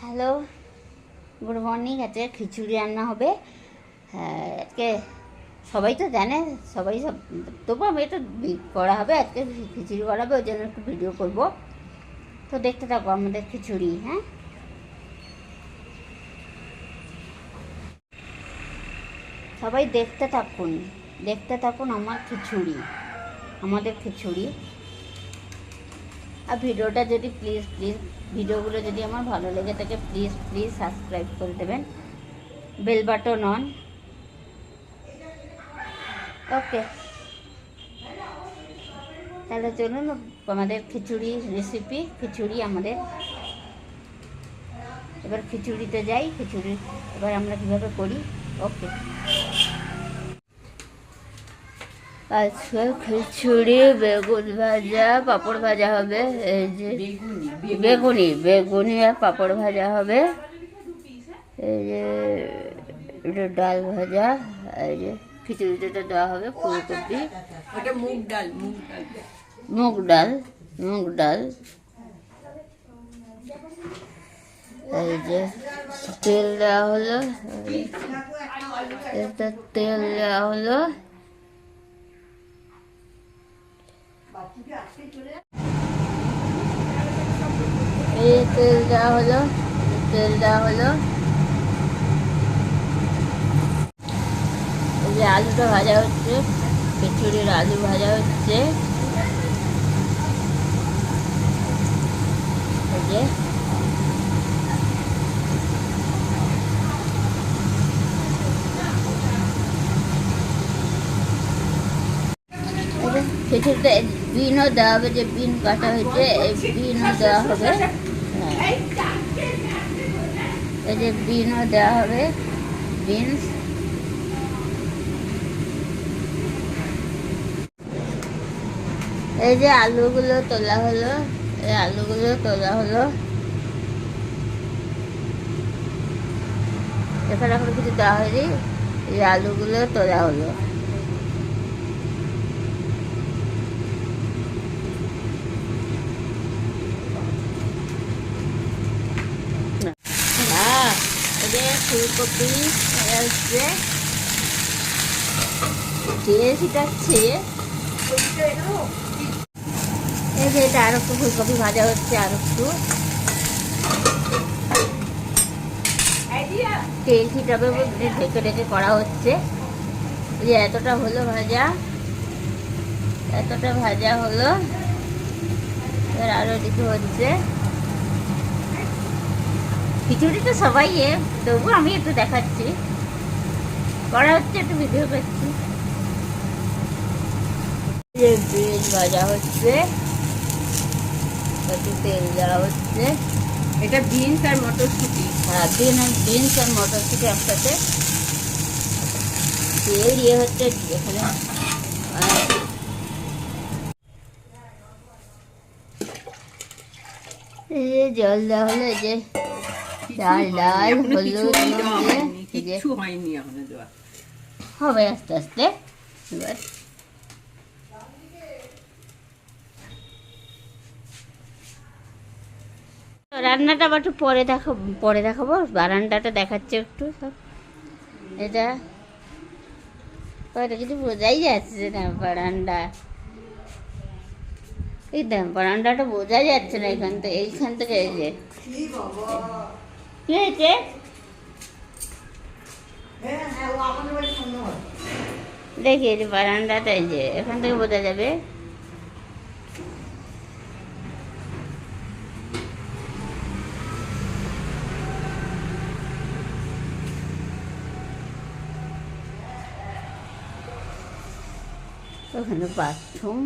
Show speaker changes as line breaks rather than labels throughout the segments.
Hello good morning আজকে খিচুড়ি রান্না হবে। হ্যাঁ, আজকে সবাই তো জানে সবাই সব তবু আমি একটু করা হবে আজকে খিচুড়ি করা হবে ওই জন্য একটু ভিডিও করব। তো দেখতে থাকো আমাদের খিচুড়ি হ্যাঁ? সবাই দেখতে থাকুন দেখতে থাকুন আমার খিচুড়ি আমাদের খিচুড়ি। আর ভিডিওটা যদি প্লিজ প্লিজ ভিডিওগুলো যদি আমার ভালো লেগে থাকে প্লিজ প্লিজ সাবস্ক্রাইব করে দেবেন। বেল বাটন অন ওকে তাহলে চলুন, আমাদের খিচুড়ি রেসিপি খিচুড়ি আমাদের। এবার খিচুড়িতে যাই, খিচুড়ি এবার আমরা কীভাবে করি? ওকে আজকে খিচুড়ি বেগুন ভাজা পাঁপড় ভাজা হবে এই যে বেগুনি বেগুনি আর পাঁপড় ভাজা হবে। এই যে এটা ডাল ভাজা এই যে খিচুড়িতে তো দেওয়া হবে ফুলকপি।
মুগ ডাল মুগ ডাল।
মুগ ডাল মুগ ডাল। এই যে তেল দেওয়া হলো। এটা তেল দেওয়া হলো। তেল দেওয়া হলো তেল দেওয়া হলো। যে আলুটা ভাজা হচ্ছে খিচুড়ির আলু ভাজা হচ্ছে। খিচুড়িতে বিনও দেওয়া হবে যে বিন কাটা হয়েছে বিনও দেওয়া হবে। হ্যাঁ। এই যে বিনও দেওয়া হবে, বিনস। এই যে আলুগুলো তোলা হলো, এই আলুগুলো তোলা হলো। এখানে এখন কিছু দেওয়া হয়নি, এই আলুগুলো তোলা হলো হ্যাঁ এই যে ফুলকপি আসছে। দিয়ে ছিটাচ্ছে এই যে এটা আর একটু ফুলকপি ভাজা হচ্ছে আর একটু। তেল ছিটাবে ঢেকে ঢেকে করা হচ্ছে। যে এতটা হলো ভাজা। এতটা ভাজা হলো। এবার আরও এদিকে হচ্ছে। খিচুড়ি তো সবাই এ তবু আমি একটু দেখাচ্ছি। করা হচ্ছে একটু ভিডিও করছি। যে বিন ভাজা হচ্ছে একটু তেল দেওয়া হচ্ছে।
এটা বিনস আর মটরশুঁটি।
হ্যাঁ বিন বিনস আর মটরশুঁটি একসাথে। দিয়ে দিয়ে হচ্ছে এখানে জল দেওয়া হলো যে ডাল হলুদ
হয়নি, এখনও দেওয়া
হবে আস্তে আস্তে এবার রান্নাটা আবার একটু পরে দেখো পরে দেখাবো? বারান্দাটা দেখাচ্ছে একটু সব। এটা কিছু বোঝাই যাচ্ছে না বারান্দা। এই দেখ বারান্দাটা বোঝা যাচ্ছে না এখান থেকে এইখান থেকে এই যে। কি হয়েছে? দেখি এই যে বারান্দাটা এই যে এখান থেকে বোঝা যাবে। ওখানে বাথরুম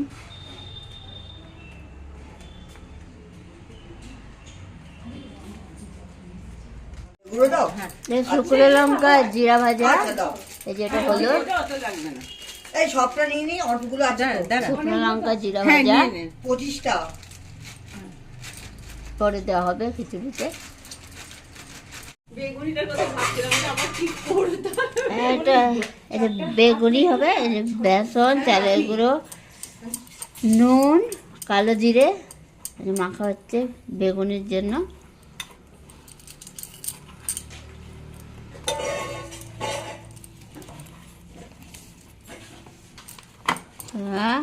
গুঁড়ো দাও
এই শুকনো লঙ্কা জিরা ভাজা
আচ্ছা
এই যেটা হলো।
এই সবটা নিয়ে নিই অল্পগুলো আছে।
দাঁড়া
শুকনো লঙ্কা। জিরা
হ্যাঁ
ভাজা।
পঁচিশটা।
পরে দেওয়া হবে খিচুড়িতে।
বেগুনিটার কথা ভাবছিলাম যে আমার ঠিক করতে
এটা এটা বেগুনি হবে বেসন চালের গুঁড়ো নুন কালো জিরে মাখা হচ্ছে বেগুনের জন্য। হ্যাঁ?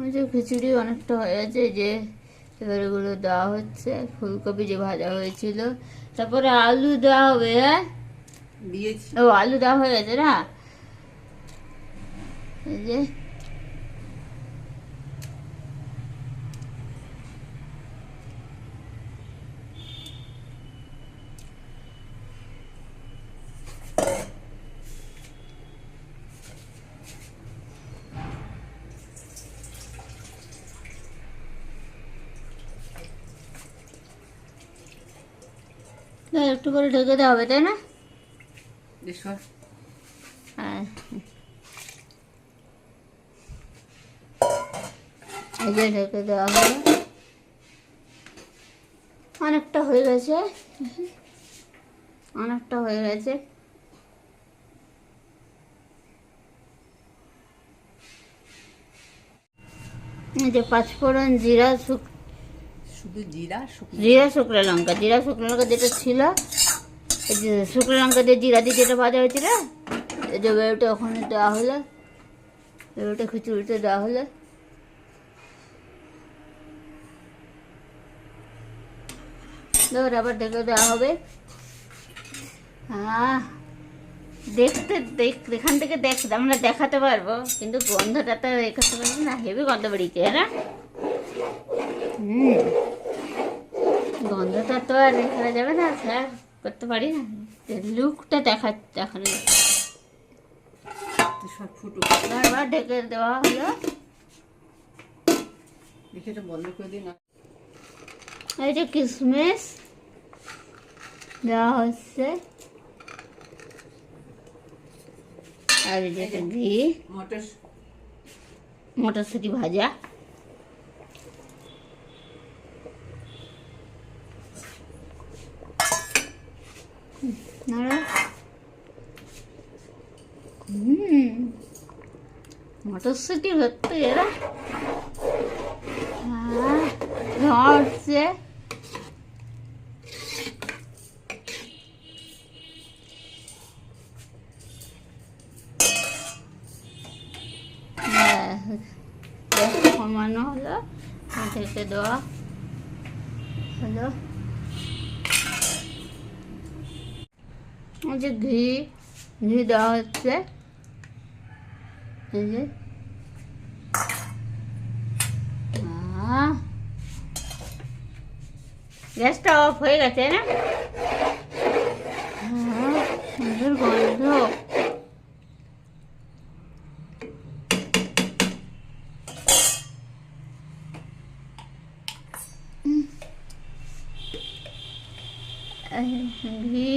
ওই যে খিচুড়ি অনেকটা হয়ে আছে যে এবার এগুলো দেওয়া হচ্ছে ফুলকপি যে ভাজা হয়েছিল। তারপরে আলু দেওয়া হবে হ্যাঁ?
দিয়েছি।
ও আলু দেওয়া হয়ে গেছে না? এই যে একটু করে ঢেকে দেওয়া হবে তাই না? হ্যাঁ। এই যে ঢেকে দেওয়া হলো। অনেকটা হয়ে গেছে। অনেকটা হয়ে গেছে। এই যে পাঁচফোড়ন জিরা শুক
শুধু জিরা শুকনো
জিরা শুকনো লঙ্কা। জিরা শুকনো লঙ্কা যেটা ছিল শুকনো লঙ্কা দিয়ে জিরা দিয়ে যেটা ভাজা হয়েছিল যে বেরোটা ওখানে দেওয়া হলো। বেরোটা খিচুড়িতে দেওয়া হলো। আবার ডেকে দেওয়া হবে। হ্যাঁ দেখতে দেখ এখান থেকে দেখ আমরা দেখাতে পারব কিন্তু গন্ধটা তো দেখাতে পারব না হেভি গন্ধ বেরিয়েছে হ্যাঁ হুম। গন্ধটা তো আর দেখা যাবে না স্যার করতে পারি না। লুকটা দেখা দেখানো
সব ফুটো
বারবার ঢেকে দেওয়া হলো।
দেখে এটা বন্ধ করে দিন
এই যে কিশমিশ দেওয়া হচ্ছে। আর এই যে ঘি।
মটর
মটরশুঁটি ভাজা। নাড়া হুম। মটরশুঁটি হচ্ছে এরা? হ্যাঁ ধরছে হ্যাঁ কমানো হলো। ঢেকে দেওয়া হলো। যে ঘি ঘি দেওয়া হচ্ছে। এই যে। গ্যাসটা অফ হয়ে গেছে না আহ, সুন্দর গন্ধ এই ঘি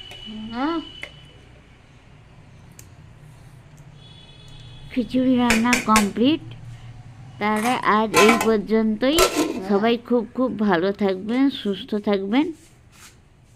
হ্যাঁ খিচুড়ি রান্না কমপ্লিট তাহলে আজ এই পর্যন্তই। সবাই খুব খুব ভালো থাকবেন সুস্থ থাকবেন।